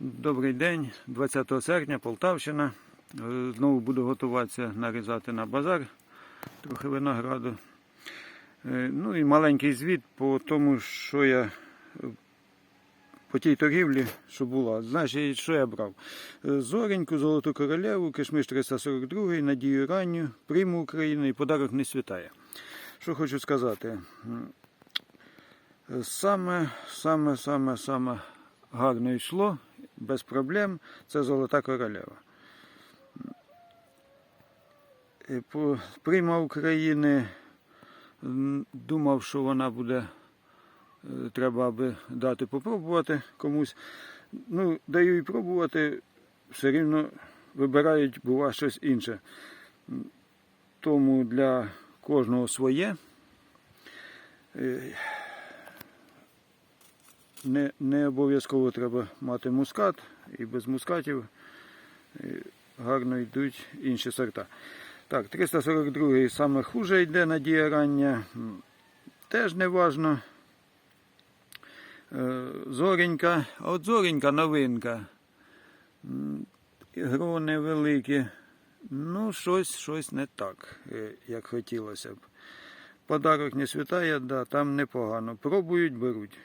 Добрий день, 20 серпня, Полтавщина. Е, Знову буду готуватися нарізати на базар трохи винограду. Е, Ну і маленький звіт по тому, що я е, по тій торгівлі, що була. Значить, що я брав? Зореньку, Золоту королеву, кишмиш 342, Надію ранню, Приму України і подарок не святає. Що хочу сказати. Саме, саме, саме, саме гарно йшло, без проблем. Це Золота королева. Е, Прима України думав, що вона буде, е, треба аби дати попробувати комусь. Ну, даю і пробувати, все рівно вибирають, бува щось інше. Тому для кожного своє. Не, не обов'язково треба мати мускат, і без мускатів гарно йдуть інші сорта. Так, 342 саме хуже йде надія рання. М, Теж не важно. Е, Зоренька, от зоренька новинка. Грони великі. Ну, щось, щось не так, е, як хотілося б. Подарок не святає, да, там непогано. Пробують, беруть.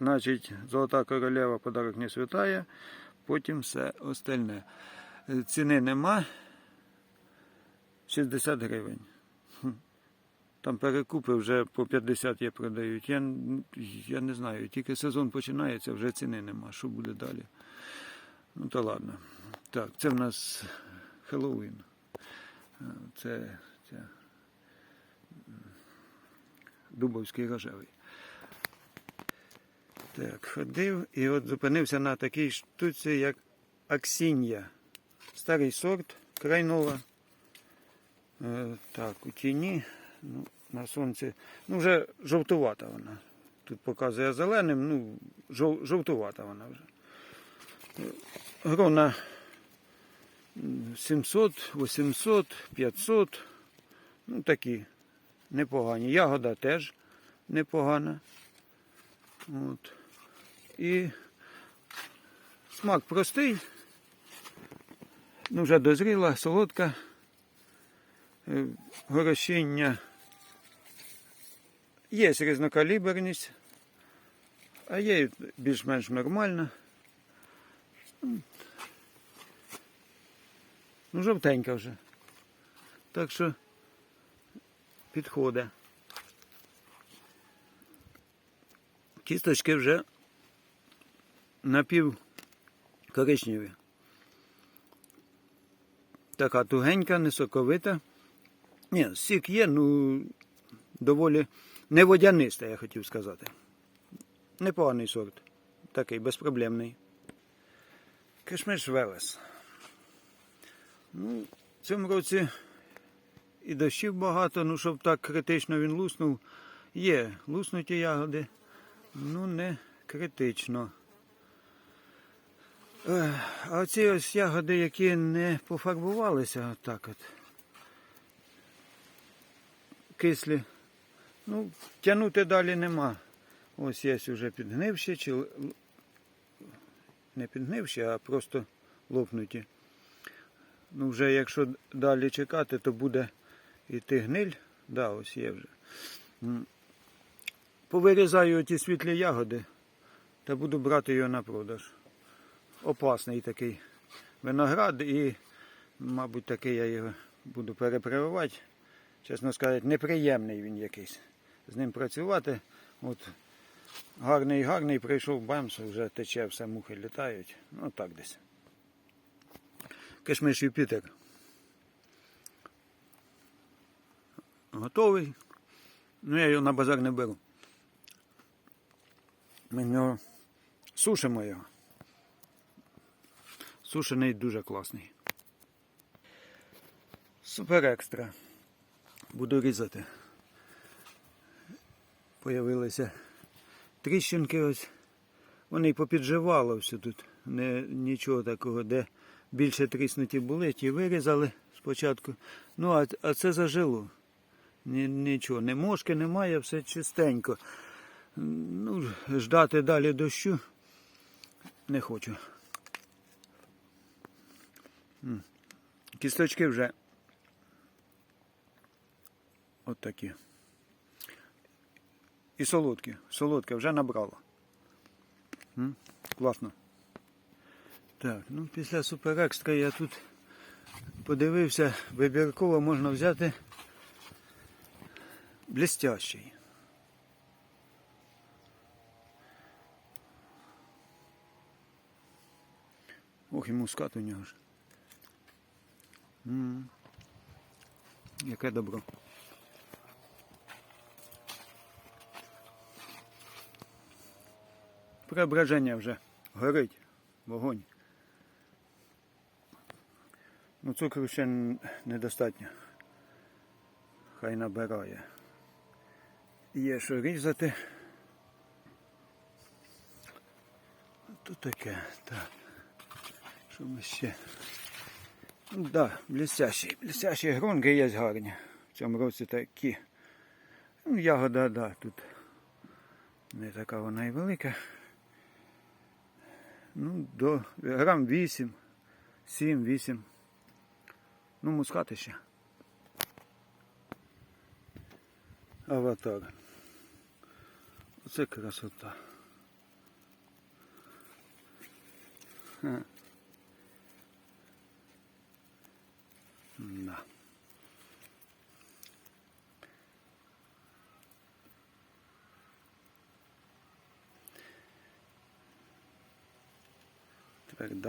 Значить, золота королева подарок не святає, потім все остальне. Ціни нема. 60 гривень. Там перекупи вже по 50 є продають. Я, я не знаю, тільки сезон починається, вже ціни нема. Що буде далі? Ну то ладно. Так, це в нас Хеллоуін. Е, Це, це Дубовський рожевий. Так, ходив і от зупинився на такій штуці, як Аксінія. Старий сорт, крайнова. Е, так, у тіні, ну, на сонці. Ну, вже жовтувата вона. Тут показує зеленим, ну, жов, жовтувата вона вже. Грона 700, 800, 500. Ну, такі непогані. Ягода теж непогана. От. І смак простий. Ну, вже дозріла, солодка. Е, Є різнокаліберність, а є більш-менш нормальна. Ну, жовтенька вже. Так що підходить. Кісточки вже напів коричневі. Така тугенька, не соковита. Ні, сік є, ну доволі не водяниста, я хотів сказати. Непоганий сорт. Такий безпроблемний. Кишмиш Велес. Ну, в цьому році і дощів багато, ну щоб так критично він луснув. Є луснуті ягоди, ну не критично. А оці ось ягоди, які не пофарбувалися, отак от. Кислі. Ну, тягнути далі нема. Ось є вже підгнивші, чи не підгнивші, а просто лопнуті. Ну, вже якщо далі чекати, то буде іти гниль. Да, ось є вже. Повирізаю ті світлі ягоди та буду брати його на продаж. Опасний такий виноград і, мабуть, такий я його буду перепрививати. Чесно сказати, неприємний він якийсь. З ним працювати. От гарний, гарний, прийшов бамс, вже тече, все мухи літають. Ну так десь. Кишмиш Юпітер. Готовий. Ну я його на базар не беру. Ми його сушимо його. Сушений дуже класний. Супер екстра. Буду різати. Появилися тріщинки ось. Вони попідживало все тут. Не, нічого такого, де більше тріснуті були, ті вирізали спочатку. Ну, а, а це зажило. Ні, нічого, не мошки немає, все чистенько. Ну, ждати далі дощу не хочу. Кісточки вже от такі. І солодкі. Солодке вже набрало. Класно. Так, ну після суперекстра я тут подивився, вибірково можна взяти блестящий. Ох, і мускат у нього ж. М. Яке добро. Преображення вже горить вогонь. Ну, цукру ще недостатньо. Хай набирає. Є що різати. Тут таке, так. Що ми ще? Ну, да, блестящі. Блестящі гронки є гарні. В цьому році такі. Ну, ягода, да, тут не така вона і велика. Ну, до грам 8, 7, 8. Ну, мускати ще. Аватар. Оце красота. Ха. ശ്രദ്ധ